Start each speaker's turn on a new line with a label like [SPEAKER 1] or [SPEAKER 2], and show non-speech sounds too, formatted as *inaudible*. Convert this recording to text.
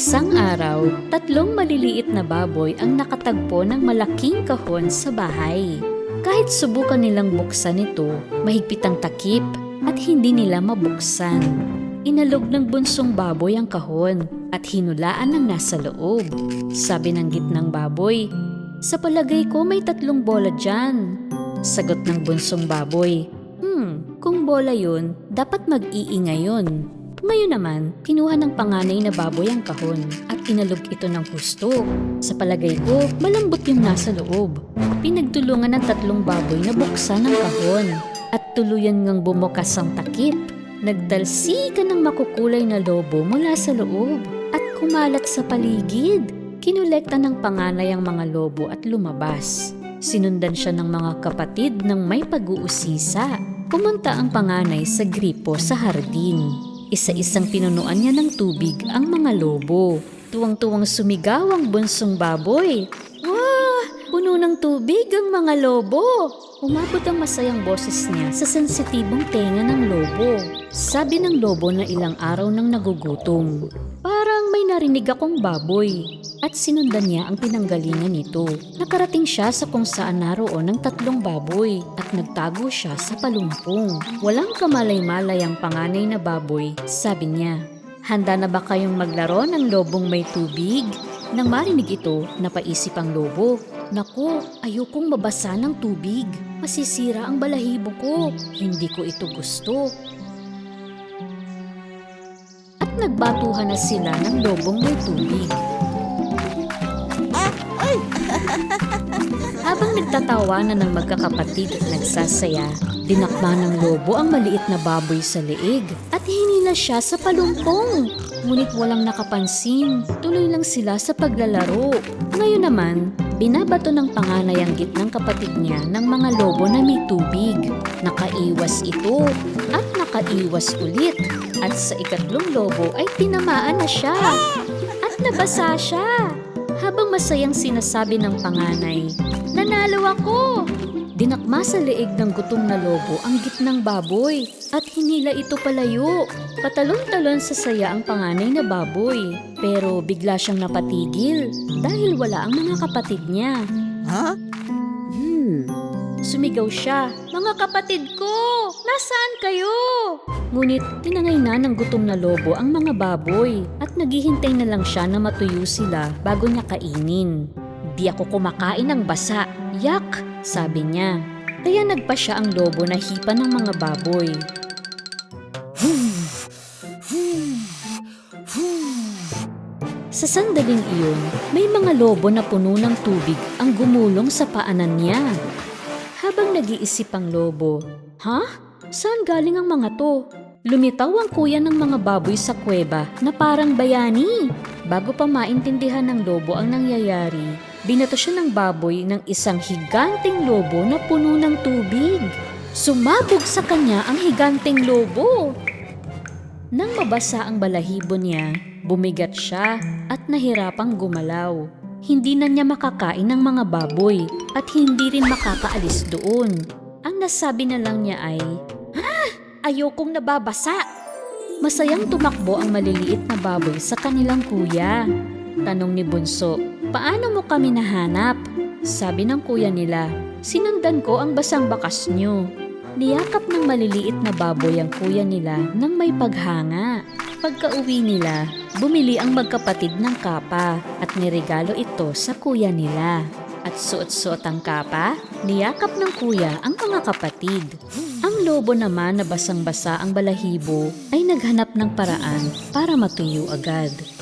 [SPEAKER 1] Isang araw, tatlong maliliit na baboy ang nakatagpo ng malaking kahon sa bahay. Kahit subukan nilang buksan ito, mahigpit ang takip at hindi nila mabuksan. Inalog ng bunsong baboy ang kahon at hinulaan ng nasa loob. Sabi ng gitnang baboy, Sa palagay ko may tatlong bola dyan. Sagot ng bunsong baboy, Hmm, kung bola yun, dapat mag-iingay yun. Ngayon naman, kinuha ng panganay na baboy ang kahon at inalog ito ng husto. Sa palagay ko, malambot yung nasa loob. Pinagtulungan ng tatlong baboy na buksan ang kahon at tuluyan ngang bumukas ang takip. Nagdalsikan ng makukulay na lobo mula sa loob at kumalat sa paligid. Kinulekta ng panganay ang mga lobo at lumabas. Sinundan siya ng mga kapatid ng may pag-uusisa. Pumunta ang panganay sa gripo sa hardin. Isa-isang pinunuan niya ng tubig ang mga lobo. Tuwang-tuwang sumigaw ang bunsong baboy. Wah! Puno ng tubig ang mga lobo! Umabot ang masayang boses niya sa sensitibong tenga ng lobo. Sabi ng lobo na ilang araw nang nagugutom. May narinig akong baboy. At sinundan niya ang pinanggalingan nito. Nakarating siya sa kung saan naroon ng tatlong baboy at nagtago siya sa palumpong. Walang kamalay-malay ang panganay na baboy, sabi niya. Handa na ba kayong maglaro ng lobong may tubig? Nang marinig ito, napaisip ang lobo. Naku, ayokong mabasa ng tubig. Masisira ang balahibo ko. Hindi ko ito gusto. At nagbatuhan na sila ng lobong may tubig. *laughs* Habang nagtatawanan ng magkakapatid at nagsasaya, dinakma ng lobo ang maliit na baboy sa leeg at hinila siya sa palumpong. Ngunit walang nakapansin, tuloy lang sila sa paglalaro. Ngayon naman, binabato ng panganay ang gitnang kapatid niya ng mga lobo na may tubig. Nakaiwas ito at nakaiwas ulit. At sa ikatlong lobo ay tinamaan na siya. At nabasa siya. Habang masayang sinasabi ng panganay, Nanalo ako! Dinakma sa leeg ng gutom na lobo ang gitnang baboy at hinila ito palayo. Patalon-talon sa saya ang panganay na baboy. Pero bigla siyang napatigil dahil wala ang mga kapatid niya.
[SPEAKER 2] Ha?
[SPEAKER 1] Sumigaw siya, Mga kapatid ko! Nasaan kayo? Ngunit tinangay na ng gutom na lobo ang mga baboy at naghihintay na lang siya na matuyo sila bago niya kainin. Di ako kumakain ng basa. Yak! Sabi niya. Kaya nagpa siya ang lobo na hipa ng mga baboy. Sa sandaling iyon, may mga lobo na puno ng tubig ang gumulong sa paanan niya. Habang nag-iisip ang lobo, Ha? Saan galing ang mga to? Lumitaw ang kuya ng mga baboy sa kuweba na parang bayani. Bago pa maintindihan ng lobo ang nangyayari, binato siya ng baboy ng isang higanting lobo na puno ng tubig. Sumabog sa kanya ang higanting lobo. Nang mabasa ang balahibo niya, bumigat siya at nahirapang gumalaw. Hindi na niya makakain ng mga baboy at hindi rin makakaalis doon. Ang nasabi na lang niya ay, Ha! Ayokong nababasa! Masayang tumakbo ang maliliit na baboy sa kanilang kuya. Tanong ni Bunso, paano mo kami nahanap? Sabi ng kuya nila, sinundan ko ang basang bakas niyo. Niyakap ng maliliit na baboy ang kuya nila nang may paghanga. Pagka-uwi nila, bumili ang magkapatid ng kapa at niregalo ito sa kuya nila. At suot-suot ang kapa, niyakap ng kuya ang mga kapatid. Ang lobo naman na basang-basa ang balahibo ay naghanap ng paraan para matuyo agad.